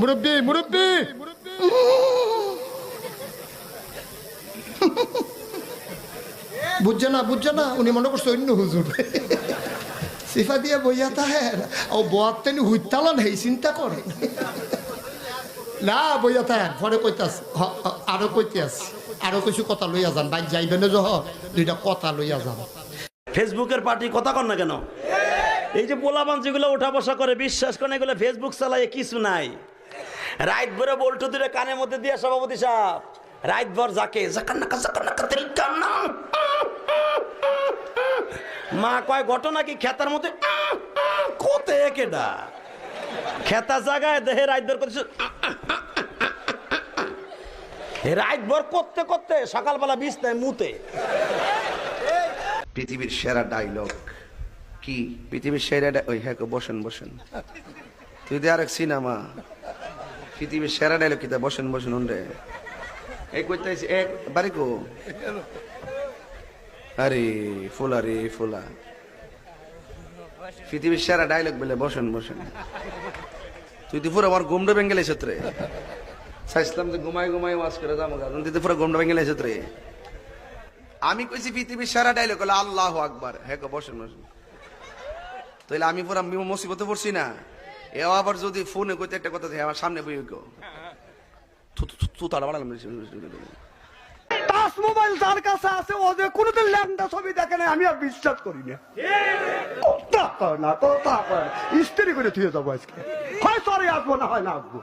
মুরব্বী মুরব্বী! বুঝছে না বুঝছে না? উনি মনে করছে অন্য হুজুর। সিফা দিয়ে বইয়া তাহের ও বোয়ার হুইতালান হেই, চিন্তা করে। না, বইয়া তাহের ঘরে কইতাস আরও কইতাস আরও কিছু কথা লইয়া যান। বাইক যাইবেন যহ, দুইটা কথা লইয়া যান। ফেসবুকের পার্টি কথা কর না কেন? এই যে পোলাপান যেগুলো ওঠা বসা করে, বিশ্বাস করেন, এগুলো ফেসবুক চালায় কিছু নাই। রাইট ভরে বল্টু দূরে কানের মধ্যে দিয়ে সভাপতি সাহেব। রাইট ভর যাকে মা কয়, ঘটনা কি খেতার মধ্যে কোতে কেডা? খেতা জায়গায় দেহে রাইট ভর করছে রাইট ভর করতে করতে সকালবেলা বিষ নেয় মুতে। পৃথিবীর সেরা ডাইলগ কি? পৃথিবীর সেরা ওই হ্যাঁ বসেন বসেন। তুই দে আরেক সিনেমা পৃথিবীর সেরা ডায়লগ কিতা বসেন বসেন উনরে এই কইতাইছি এক বাড়ি কো? আরে, ফুলা রে, ফুলা। পৃথিবীর সেরা ডায়লগ বলে, বসেন বসেন। তুই তো পুরো আমার গুমডো বেঙ্গেলে ছত্রে চাইছিলাম যে ঘুমাই ঘুমাই ওয়াজ করে যাব তুই তো পুরো গুমডো বেঙ্গেলে ছত্রে আমি কইছি পৃথিবীর সারা ডাইলগ হলো আল্লাহ আকবার। হ্যাঁ বসেন বসেন। তাইলে আমি পুরা মুসিবতে পড়ছি না। এ আবার যদি ফোনে কইতে একটা কথা আমার সামনে বই তারা বাড়ালাম মোবাইল কাছে আছে কোনোদিন ছবি দেখে আমি আর বিশ্বাস করি না। না। করে থুয়ে আসব না হয় না আসব।